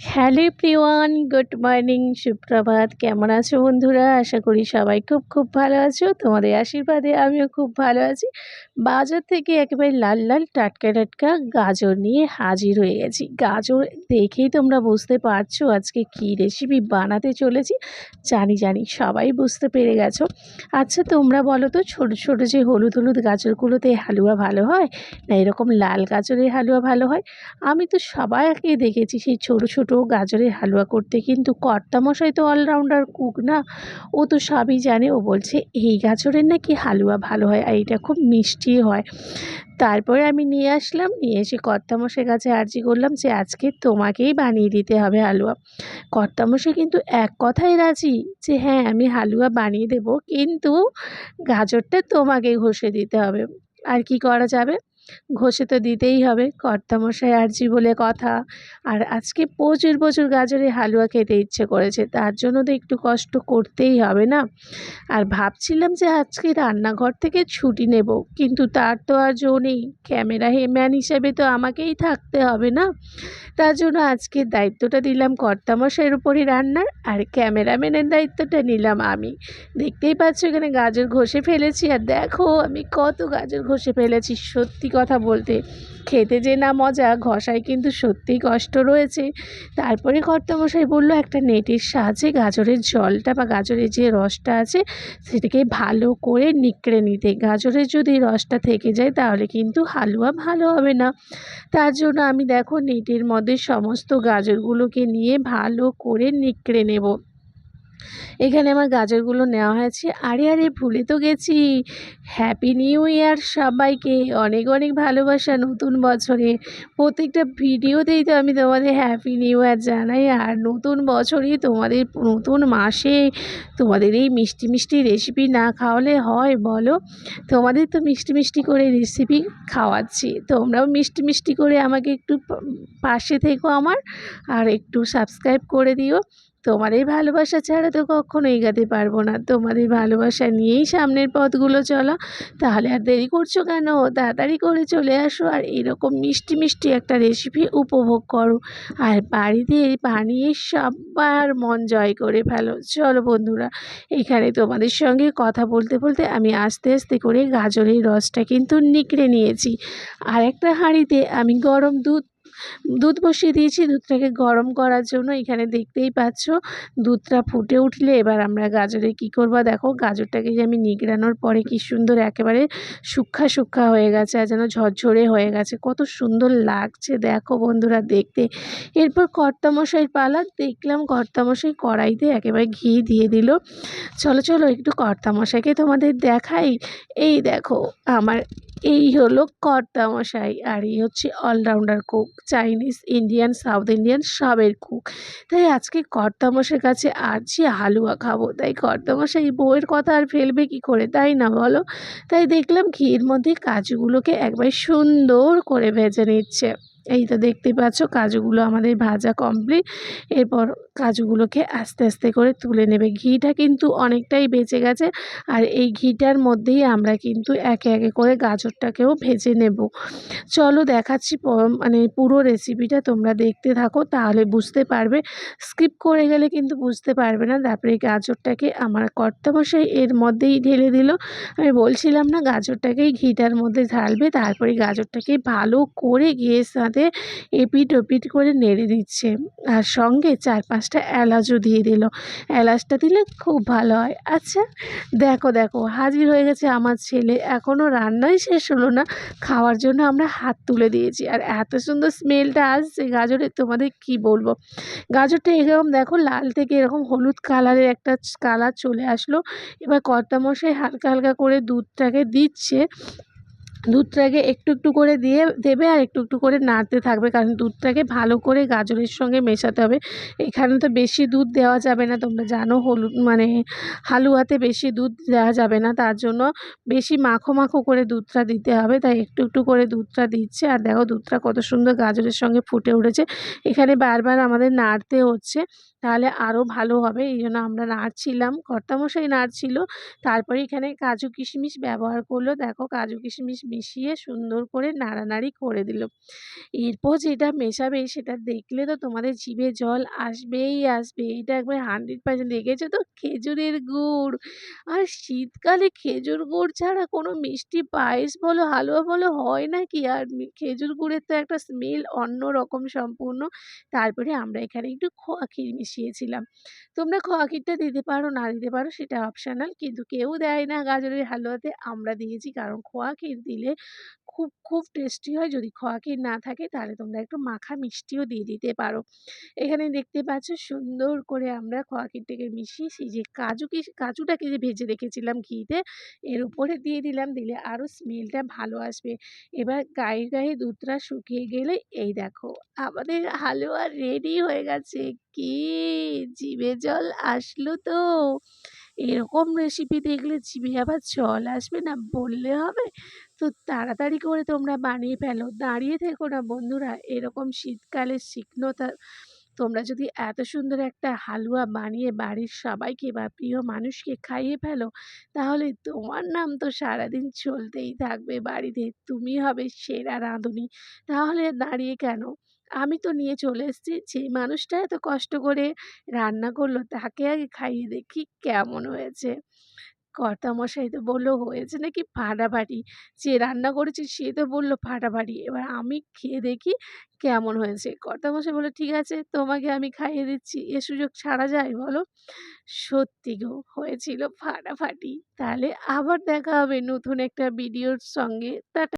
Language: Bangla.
হ্যালো প্রিয়ান গুড মর্নিং, সুপ্রভাত। কেমন আছো বন্ধুরা? আশা করি সবাই খুব খুব ভালো আছো। তোমাদের আশীর্বাদে আমিও খুব ভালো আছি। বাজার থেকে একেবারে লাল লাল টাটকা টাটকা গাজর নিয়ে হাজির হয়ে গেছি। গাজর দেখেই তোমরা বুঝতে পারছ আজকে কী রেসিপি বানাতে চলেছি। জানি জানি সবাই বুঝতে পেরে গেছো। আচ্ছা তোমরা বলো তো, ছোটো ছোটো যে হলুদ হলুদ গাজরগুলোতে হালুয়া ভালো হয়? না এরকম লাল গাজরের হালুয়া ভালো হয়? আমি তো সবাইকে দেখেছি সেই ছোটো ছোটো গাজরের হালুয়া করতে কিন্তু কর্তামশাই তো অলরাউন্ডার কুক না। ও তো সবই জানে। ও বলছে, এই গাজরের নাকি হালুয়া ভালো হয় আর এটা খুব মিষ্টি হয়। তারপরে আমি নিয়ে আসলাম। নিয়ে এসে কর্তামশাই কাছে আর্জি করলাম যে, আজকে তোমাকেই বানিয়ে দিতে হবে হালুয়া। কর্তামশাই কিন্তু এক কথাই রাজি যে হ্যাঁ আমি হালুয়া বানিয়ে দেব, কিন্তু গাজরটা তোমাকেই ঘষে দিতে হবে। আর কি করা যাবে? ঘষে তো দিতেই হবে। কর্তামশাই আর্জি বলে কথা। আর আজকে প্রচুর প্রচুর গাজরের হালুয়া খেতে ইচ্ছে করেছে। তার জন্য তো একটু কষ্ট করতেই হবে না? আর ভাবছিলাম যে আজকে রান্নাঘর থেকে ছুটি নেব, কিন্তু তার তো আর জো নেই। ক্যামেরা হেম্যান হিসেবে তো আমাকেই থাকতে হবে না? তার জন্য আজকের দায়িত্বটা দিলাম কর্তামশাইয়ের উপরই রান্নার, আর ক্যামেরাম্যানের দায়িত্বটা নিলাম আমি। দেখতেই পাচ্ছ এখানে গাজর ঘষে ফেলেছি, আর দেখো আমি কত গাজর ঘষে ফেলেছি, সত্যি কথা বলতে। খেতে যে না মজা, ঘষায় কিন্তু সত্যিই কষ্ট রয়েছে। তারপরে কর্তামশাই বলল, একটা নেটের সাহায্যে গাজরের জলটা বা গাজরের যে রসটা আছে, সেটাকে ভালো করে নিকড়ে নিতে। গাজরের যদি রসটা থেকে যায়, তাহলে কিন্তু হালুয়া ভালো হবে না। তার জন্য আমি দেখো, নেটের মধ্যে সমস্ত গাজরগুলোকে নিয়ে ভালো করে নিকড়ে নেব। এখানে আমার গাজরগুলো নেওয়া হয়েছে। আরে আরে, ভুলে তো গেছি। হ্যাপি নিউ ইয়ার সবাইকে। অনেক অনেক ভালোবাসা নতুন বছরে। প্রত্যেকটা ভিডিওতেই তো আমি তোমাদের হ্যাপি নিউ ইয়ার জানাই। আর নতুন বছরে তোমাদের নতুন মাসে তোমাদের এই মিষ্টি মিষ্টি রেসিপি না খাওয়ালে হয়, বলো? তোমাদের তো মিষ্টি মিষ্টি করে রেসিপি খাওয়াচ্ছি। তোমরাও মিষ্টি মিষ্টি করে আমাকে একটু পাশে থেকো আমার। আর একটু সাবস্ক্রাইব করে দিও। তোমাদের ভালোবাসা ছাড়া তো কখনো এগাতে পারব না। তোমাদের ভালোবাসা নিয়েই সামনের পথগুলো চলা। তাহলে আর দেরি করছ কেন? তাড়াতাড়ি করে চলে আসো আর এরকম মিষ্টি মিষ্টি একটা রেসিপি উপভোগ করো। আর বাড়িতে বানিয়ে সবার মন জয় করে ফেলো। চলো বন্ধুরা, এখানে তোমাদের সঙ্গে কথা বলতে বলতে আমি আস্তে আস্তে করে গাজরের রসটা কিন্তু নিকড়ে নিয়েছি। আর একটা হাঁড়িতে আমি গরম দুধ দুধ বসিয়ে দিয়েছি। দুধটাকে গরম করার জন্য এখানে দেখতেই পাচ্ছ, দুধটা ফুটে উঠলে এবার আমরা গাজরে কি করব? দেখো, গাজরটাকে আমি নিগড়ানোর পরে কি সুন্দর একেবারে শুক্ষা শুক্ষা হয়ে গেছে আর যেন ঝরঝরে হয়ে গেছে। কত সুন্দর লাগছে দেখো বন্ধুরা দেখতে। এরপর কর্তামশাই পালা, দেখলাম কর্তামশাই কড়াইতে একেবারে ঘি দিয়ে দিল। চলো চলো, একটু কর্তামশাইকে তোমাদের দেখাই। এই দেখো, আমার এই হলো কর্তামশাই আর এই হচ্ছে all-rounder cook Chinese Indian South Indian সবের কুক তাই আজকে কর্তামশাইয়ের কাছে আর যে হালুয়া খাব, তাই কর্তামশাই বউয়ের কথা আর ফেলবে কি করে, তাই না বলো? তাই দেখলাম ঘির মধ্যে কাজুগুলোকে একবার সুন্দর করে ভেজে নিচ্ছে। এই তো দেখতেই পাচ্ছ, কাজুগুলো আমাদের ভাজা কমপ্লিট এরপর কাজুগুলোকে আস্তে আস্তে করে তুলে নেবে। ঘিটা কিন্তু অনেকটাই বেঁচে গেছে আর এই ঘিটার মধ্যেই আমরা কিন্তু একে একে করে গাজরটাকেও ভেজে নেব। চলো দেখাচ্ছি মানে পুরো রেসিপিটা তোমরা দেখতে থাকো, তাহলে বুঝতে পারবে। স্কিপ করে গেলে কিন্তু বুঝতে পারবে না। তারপরে গাজরটাকে আমার কর্তামশাই এর মধ্যেই ঢেলে দিল। আমি বলছিলাম না, গাজরটাকেই ঘিটার মধ্যে ঢালবে, তারপরে গাজরটাকে ভালো করে ঘিয়ের সাথে এপিট ওপিট করে নেড়ে দিচ্ছে। আর সঙ্গে চার পাঁচটা এলাচও দিয়ে দিল। এলাচটা দিলে খুব ভালো হয়। আচ্ছা দেখো দেখো, হাজির হয়ে গেছে আমার ছেলে। এখনও রান্নাই শেষ হলো না। খাওয়ার জন্য আমরা হাত তুলে দিয়েছি। আর এত সুন্দর স্মেলটা আসছে গাজরের তোমাদের কি বলব? গাজরটা এরকম দেখো, লাল থেকে এরকম হলুদ কালারের একটা কালার চলে আসলো। এবার কর্তামশাই হালকা হালকা করে দুধটাকে দিচ্ছে। দুধটাকে একটু একটু করে দিয়ে দেবে আর একটু একটু করে নাড়তে থাকবে। কারণ দুধটাকে ভালো করে গাজরের সঙ্গে মেশাতে হবে। এখানে তো বেশি দুধ দেওয়া যাবে না। তোমরা জানো হলুদ মানে হালুয়াতে বেশি দুধ দেওয়া যাবে না। তার জন্য বেশি মাখো মাখো করে দুধটা দিতে হবে। তাই একটু একটু করে দুধটা দিচ্ছে। আর দেখো দুধটা কত সুন্দর গাজরের সঙ্গে ফুটে উঠেছে। এখানে বারবার আমাদের নাড়তে হচ্ছে। তাহলে আরও ভালো হবে। এই জন্য আমরা নাড়ছিলাম কর্তামশাই নাড়ছিল তারপরে এখানে কাজু কিশমিশ ব্যবহার করল। দেখো কাজু কিশমিশ মিশিয়ে সুন্দর করে নাড়ানাড়ি করে দিল। এরপর যেটা মেশাবে সেটা দেখলে তো তোমাদের জিভে জল আসবেই আসবে। এটা একবার হান্ড্রেড পার্সেন্ট দেখেছ তো? খেজুরের গুড়। আর শীতকালে খেজুর গুড় ছাড়া কোনো মিষ্টি পায়েস বলো, হালুয়া বলো হয় না কি? আর খেজুর গুড়ের তো একটা স্মেল অন্য রকম সম্পূর্ণ। তারপরে আমরা এখানে একটু খোয়া মিশিয়েছিলাম তোমরা খোয়া ক্ষীরটা দিতে পারো, না দিতে পারো সেটা অপশনাল কিন্তু কেউ দেয় না গাজরের হালুয়াতে। আমরা দিয়েছি, কারণ খোয়া ক্ষীর দিলে খুব খুব টেস্টি হয়। যদি খোয়া ক্ষীর না থাকে, তাহলে তোমরা একটু মাখা মিষ্টিও দিয়ে দিতে পারো। এখানে দেখতে পাচ্ছ সুন্দর করে আমরা খোয়া ক্ষীরটাকে মিশিয়ে, সেই যে কাজু কি কাজুটাকে যে ভেজে রেখেছিলাম ঘিতে, এর উপরে দিয়ে দিলাম। দিলে আরও স্মেলটা ভালো আসবে। এবার গায়ে গায়ে দুধটা শুকিয়ে গেলে, এই দেখো, আমাদের হালুয়া রেডি হয়ে গেছে। কি? জিভে জল আসলো তো? এরকম রেসিপি দেখলে জিভে আবার জল আসবে না বললে হবে? তো তাড়াতাড়ি করে তোমরা বানিয়ে ফেলো। দাঁড়িয়ে থেকো না বন্ধুরা, এরকম শীতকালে শিখনোতা তোমরা যদি এত সুন্দর একটা হালুয়া বানিয়ে বাড়ির সবাইকে বা প্রিয় মানুষকে খাইয়ে ফেলো, তাহলে তোমার নাম তো সারাদিন চলতেই থাকবে বাড়িতে। তুমি হবে সেরা রাঁধুনি। তাহলে দাঁড়িয়ে কেন? আমি তো নিয়ে চলে এসেছি। যে মানুষটা এত কষ্ট করে রান্না করল, তাকে আগে খাইয়ে দেখি কেমন হয়েছে। কর্তামশাই তো বলল, হয়েছে নাকি ফাটাফাটি? যে রান্না করেছে সে তো বলল ফাটাফাটি। এবার আমি খেয়ে দেখি কেমন হয়েছে। কর্তামশাই বলল, ঠিক আছে, তোমাকে আমি খাইয়ে দিচ্ছি। এ সুযোগ ছাড়া যায় বলো? সত্যি গো, হয়েছিল ফাটাফাটি। তাহলে আবার দেখা হবে নতুন একটা ভিডিওর সঙ্গে। টাটা।